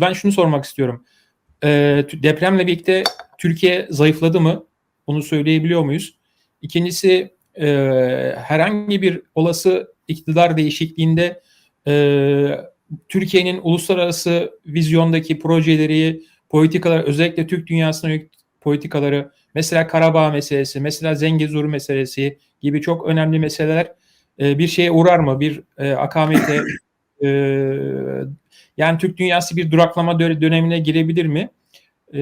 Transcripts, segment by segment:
Ben şunu sormak istiyorum. Tü- depremle birlikte Türkiye zayıfladı mı? Bunu söyleyebiliyor muyuz? İkincisi e, herhangi bir olası iktidar değişikliğinde e, Türkiye'nin uluslararası vizyondaki projeleri, politikalar, özellikle Türk dünyasına yönelik politikaları, mesela Karabağ meselesi, mesela Zengezur meselesi gibi çok önemli meseleler e, bir şeye uğrar mı? Bir e, akamete, e, yani Türk dünyası bir duraklama dö- dönemine girebilir mi? E,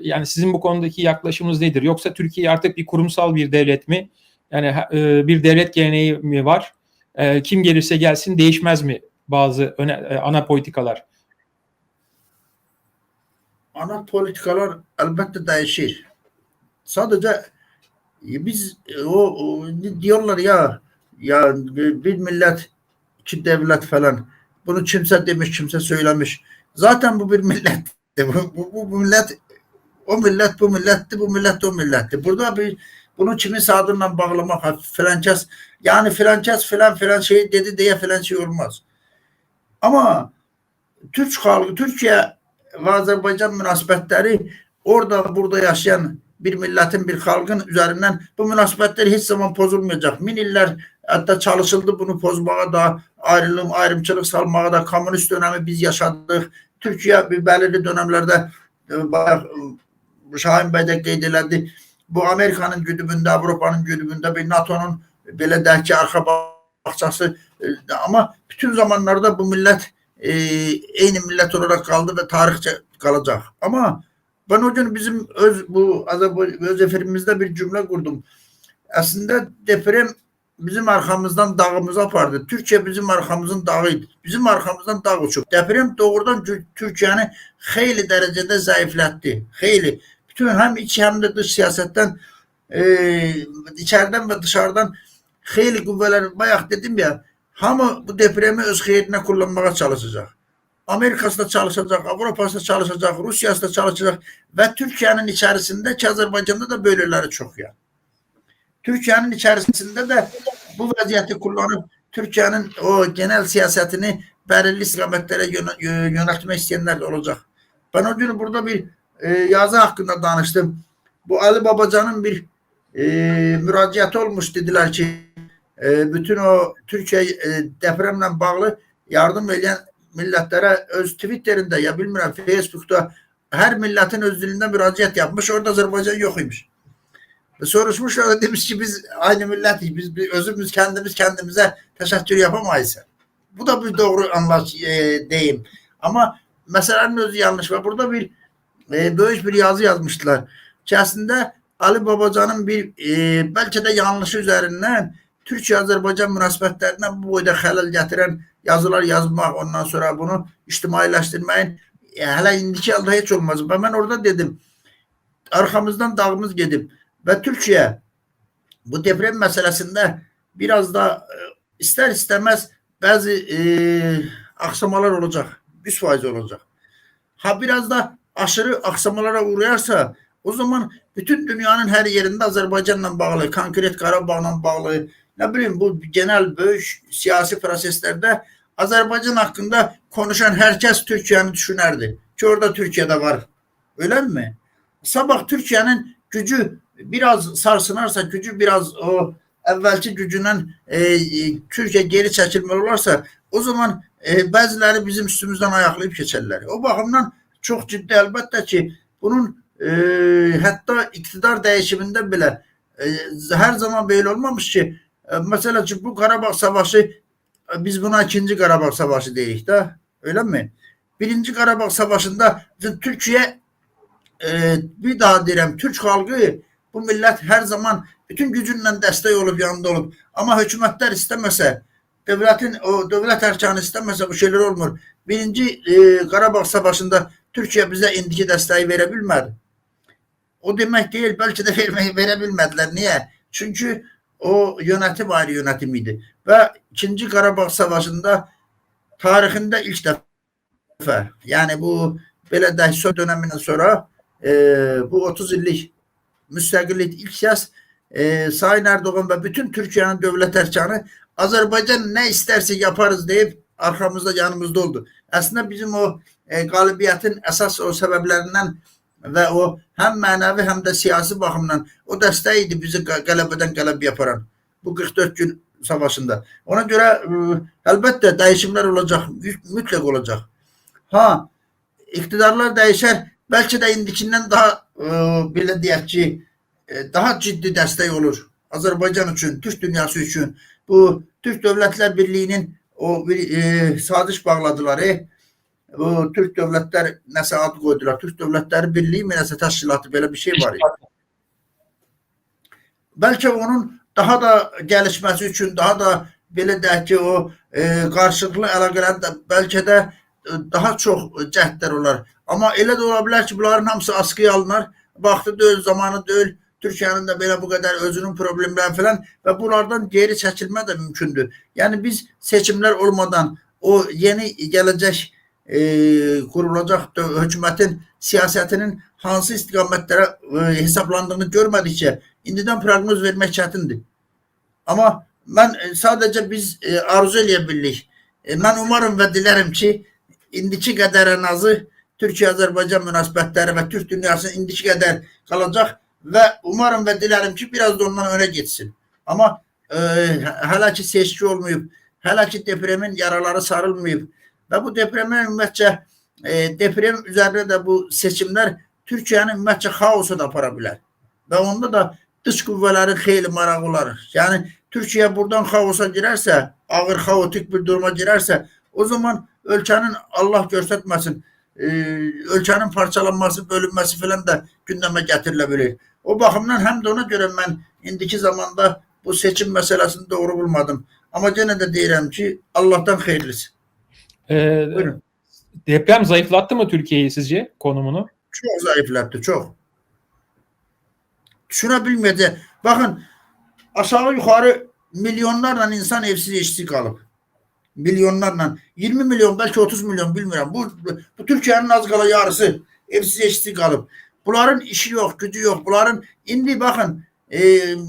yani sizin bu konudaki yaklaşımınız nedir? Yoksa Türkiye artık bir kurumsal bir devlet mi? Yani e, bir devlet geleneği mi var? E, kim gelirse gelsin değişmez mi bazı öne- e, ana politikalar? ana politikalar elbette değişir. Sadece biz e, o, o diyorlar ya ya bir millet iki devlet falan. Bunu kimse demiş, kimse söylemiş. Zaten bu bir millet. Bu, bu, bu, millet o millet bu milletti, bu millet o milletti. Burada bir bunu kimin adından bağlamak kes yani kes filan filan şey dedi diye filan şey olmaz. Ama Türk halkı, Türkiye ve Azerbaycan münasebetleri orada burada yaşayan bir milletin bir halkın üzerinden bu münasebetler hiç zaman bozulmayacak. Min iller hatta çalışıldı bunu bozmaya da ayrılım, ayrımcılık salmaya da komünist dönemi biz yaşadık. Türkiye bir belirli dönemlerde e, bayağı, e, Şahin Bey de qeyd elədi. Bu Amerikanın güdümündə, Avropanın güdümündə bir NATO'nun belə deyək ki, arxa bağçası e, ama bütün zamanlarda bu millet e, eyni millet olarak kaldı ve tarihçe kalacak. Ama ben o gün bizim öz bu öz efirimizde bir cümle kurdum. Aslında deprem bizim arkamızdan dağımızı apardı. Türkiye bizim arkamızın dağıydı. Bizim arkamızdan dağ uçup. Deprem doğrudan Tür- Türkiye'ni hayli derecede zayıflattı. Hayli. Bütün hem iç hem de dış siyasetten e, içeriden ve dışarıdan hayli kuvveler bayağı dedim ya hamı bu depremi öz heyetine kullanmaya çalışacak. Amerika'sı da çalışacak, Avrupa'sı da çalışacak, Rusya'sı da çalışacak ve Türkiye'nin içerisinde ki Azerbaycan'da da böyleleri çok ya. Türkiye'nin içerisinde de bu vaziyeti kullanıp Türkiye'nin o genel siyasetini belirli istikametlere yöne- yö- yöneltmek isteyenler olacak. Ben o gün burada bir e, yazı hakkında danıştım. Bu Ali Babacan'ın bir e, müracaatı olmuş dediler ki e, bütün o Türkiye e, depremle bağlı yardım eden milletlere öz Twitter'inde ya bilmiyorum Facebook'ta her milletin öz dilinden müracaat yapmış. Orada Azerbaycan yokuymuş. Soruşmuş orada demiş ki biz aynı milletiz. Biz, biz özümüz kendimiz kendimize teşekkür yapamayız. Bu da bir doğru anlaş e, deyim. Ama meselenin özü yanlış ve burada bir e, böyle bir yazı yazmışlar. İçerisinde Ali Babacan'ın bir e, belki de yanlışı üzerinden Türkiye-Azerbaycan münasebətlərinə bu boyda xələl gətirən yazılar yazmaq, ondan sonra bunu ictimailəşdirməyin e, hələ indiki halda heç olmaz. Və mən orada dedim, arxamızdan dağımız gedib və Türkiyə bu deprem məsələsində biraz da e, istər istəməz bəzi e, aksamalar olacak. 100% olacak. Ha biraz da aşırı aksamalara uğrayarsa o zaman bütün dünyanın her yerinde Azerbaycanla bağlı, konkret Karabağla bağlı, ne bileyim bu genel büyük siyasi proseslerde Azerbaycan hakkında konuşan herkes Türkiye'ni düşünerdi. Ki orada Türkiye'de var. Öyle mi? Sabah Türkiye'nin gücü biraz sarsınarsa, gücü biraz o evvelki gücünden e, e, Türkiye geri çekilmeli olarsa o zaman e, bəziləri bizim üstümüzdən ayaqlayıb keçərlər. O baxımdan çox ciddi əlbəttə ki, bunun e, hətta iqtidar dəyişimində belə e, hər zaman belə olmamış ki, e, mesela ki, bu Qarabağ savaşı e, biz buna ikinci Qarabağ savaşı deyirik də, öyle mi? Birinci Qarabağ savaşında bizim Türkiye e, bir daha deyirəm, Türk xalqı bu millət hər zaman bütün gücünlə dəstək olub, yanında olub. Amma hökumətlər istəməsə, devletin o devlet erkanı istemezse bu şeyler olmur. Birinci e, Karabağ Savaşı'nda Türkiye bize indiki desteği verebilmedi. O demek değil belki de vermeyi verebilmediler. Niye? Çünkü o yönetim ayrı yönetimiydi. Ve ikinci Karabağ Savaşı'nda tarihinde ilk defa yani bu böyle dehşet döneminden sonra e, bu 30 yıllık müstakillik ilk kez e, Sayın Erdoğan ve bütün Türkiye'nin devlet erkanı Azerbaycan ne isterse yaparız deyip arkamızda yanımızda oldu. Aslında bizim o e, qalibiyyətin əsas o səbəblərindən və o həm mənəvi, həm də siyasi baxımdan o dəstək idi bizi qələbədən qələbə yaparan bu 44 gün savaşında. Ona görə ə, əlbəttə dəyişimlər olacaq, mü- mütləq olacaq. Ha, iktidarlar dəyişər, bəlkə də indikindən daha ə, belə deyək ki, ə, daha ciddi dəstək olur. Azərbaycan üçün, Türk dünyası üçün bu Türk Dövlətlər Birliyinin o bir e, saziş bağladılar. E. Bu Türk Dövlətlər nəsə ad qoydular. Türk Dövlətləri Birliyi mi nəsə təşkilatı belə bir şey var. idi. Bəlkə onun daha da gəlişməsi üçün, daha da belə deyək ki, o e, qarşılıqlı əlaqələrin də bəlkə də e, daha çox cəhdlər olar. Amma elə də ola bilər ki, bunların hamısı askıya alınar. Vaxtı deyil, zamanı deyil. Türkiyənin də belə bu qədər özünün problemləri falan və bunlardan geri çəkilmə də mümkündür. Yəni biz seçimlər olmadan o yeni gələcək e, qurulacaq hökumətin siyasətinin hansı istiqamətlərə e, hesablandığını görmədikcə indidən proqnoz vermək çətindir. Amma mən e, sadəcə biz e, arzu eləyə bilirik. E, umarım və dilərəm ki, indiki qədər ən azı Türkiyə-Azərbaycan münasibətləri və Türk dünyası indiki qədər qalacaq və umarım və dilərəm ki, biraz da ondan önə getsin. Amma e, hələ ki seçki olmayıb, hələ ki depremin yaraları sarılmayıb və bu depremin ümumiyyətcə e, deprem üzərində də bu seçimlər Türkiyəni ümumiyyətcə xaosa da apara bilər. Və onda da dış qüvvələrin xeyli marağı olar. Yəni Türkiyə buradan xaosa girərsə, ağır xaotik bir duruma girərsə, o zaman ölkənin Allah göstərməsin, e, ölkənin parçalanması, bölünməsi filan da gündəmə gətirilə bilər. O baxımdan həm də ona görə mən indiki zamanda bu seçim məsələsini doğru bulmadım. Amma yenə də deyirəm ki, Allahdan xeyirlisi. Ee, Buyurun. deprem zayıflattı mı Türkiye'yi sizce konumunu? Çox zəiflətdi, çox. Düşünə bilməyəcək. Baxın, aşağı yuxarı milyonlarla insan evsiz işsiz qalıb. Milyonlarla. 20 milyon, bəlkə 30 milyon bilmirəm. Bu, bu Türkiyənin az qala yarısı evsiz işsiz qalıb. Bunların işi yox, gücü yox. Bunların indi baxın, e,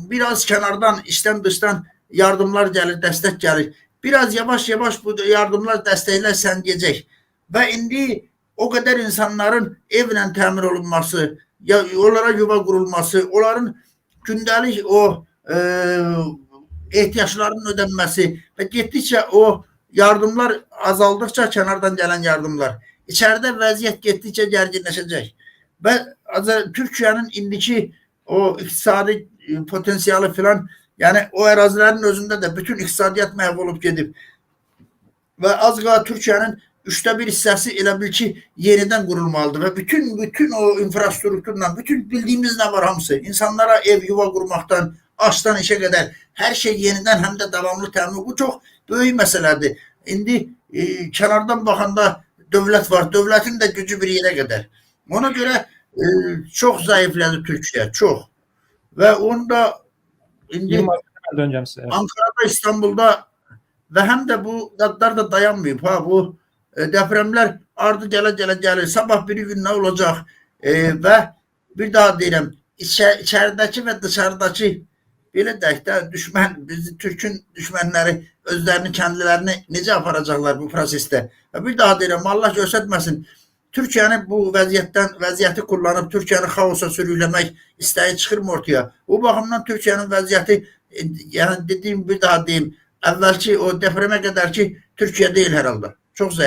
biraz kənardan, işdən dışdan yardımlar gəlir, dəstək gəlir. Biraz yavaş-yavaş bu yardımlar, dəstəklər səngiyəcək. Və indi o qədər insanların evlə təmin olunması, ya onlara yuva qurulması, onların gündəlik o e, ehtiyaclarının ödənməsi və getdikcə o yardımlar azaldıqca kənardan gələn yardımlar, içəridə vəziyyət getdikcə gərginləşəcək. Və Azər Türkiyənin indiki o iqtisadi e, potensialı filan, yəni o ərazilərin özündə də bütün iqtisadiyyat məhv olub gedib. Və az qala Türkiyənin üçdə bir hissəsi elə bil ki, yenidən qurulmalıdır və bütün bütün o infrastrukturla, bütün bildiyimiz nə var hamısı, insanlara ev yuva qurmaqdan, aşdan işə qədər hər şey yenidən həm də davamlı təmin. Bu çox böyük məsələdir. İndi e, kənardan baxanda dövlət var, dövlətin də gücü bir yerə qədər. Ona görə e, çox zəiflədi Türkiyə, çox. Və onu da indi 20 Haziran'a döneceğim size. Ankara'da, İstanbul'da ve hem de bu dadlar da dayanmıyor. Ha bu e, depremler ardı gele gele gelir. Sabah bir gün ne olacak? E, ve bir daha diyelim içe, içerideki ve dışarıdaki belə deyək də düşmən bizi Türkün düşmənləri özlərini kendilerini necə aparacaqlar bu prosesdə. Bir daha deyirəm Allah göstərməsin. Türkiyəni bu vəziyyətdən vəziyyəti kullanıb Türkiyəni xaosa sürükləmək istəyi çıxırmı ortaya? Bu baxımdan Türkiyənin vəziyyəti yəni dediyim bir daha deyim, əvvəlki o depremə qədərki Türkiyə deyil hər halda. Çox.